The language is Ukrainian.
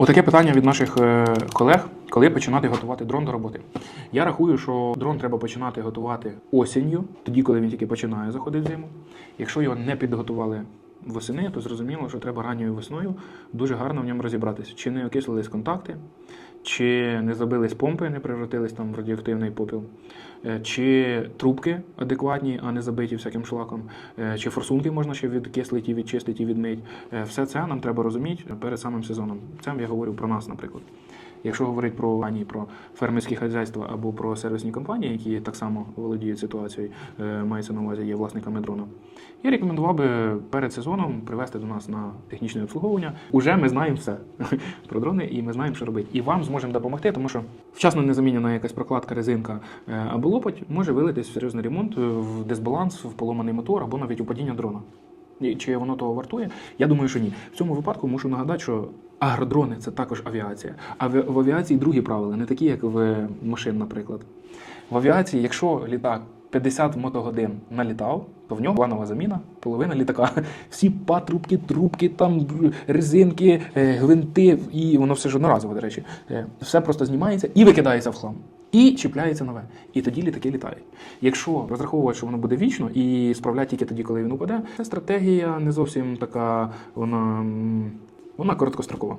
Отаке питання від наших е, колег, коли починати готувати дрон до роботи. Я рахую, що дрон треба починати готувати осінню, тоді, коли він тільки починає заходити в зиму. Якщо його не підготували восени, то зрозуміло, що треба ранньою весною дуже гарно в ньому розібратися. Чи не окислились контакти, чи не забились помпи, не превратились там в радіоактивний попіл, е, чи трубки адекватні, а не забиті всяким шлаком, е, чи форсунки можна ще відкислити, відчистити і відмити. Е, Все це нам треба розуміти перед самим сезоном. Це я говорю про нас, наприклад. Якщо говорити про компанії, про фермерські хазяйства або про сервісні компанії, які так само володіють ситуацією, е, мається на увазі, є власниками дрона, я рекомендував би перед сезоном привезти до нас на технічне обслуговування. Уже ми знаємо все про дрони, і ми знаємо, що робити. І вам зможемо допомогти, тому що вчасно не замінена якась прокладка, резинка е, або лопать може вилитись в серйозний ремонт, е, в дисбаланс, в поломаний мотор або навіть у падіння дрона. Чи воно того вартує? Я думаю, що ні. В цьому випадку мушу нагадати, що агродрони це також авіація. А в, авіації другі правила, не такі, як в машин, наприклад. В авіації, якщо літак 50 мотогодин налітав, то в нього планова заміна, половина літака. Всі патрубки, трубки, там резинки, е, гвинти, і воно все ж одноразово, до речі. Е, Все просто знімається і викидається в хлам. І чіпляється нове. І тоді літаки літають. Якщо розраховувати, що воно буде вічно і справляти тільки тоді, коли він упаде, це стратегія не зовсім така, вона, вона короткострокова.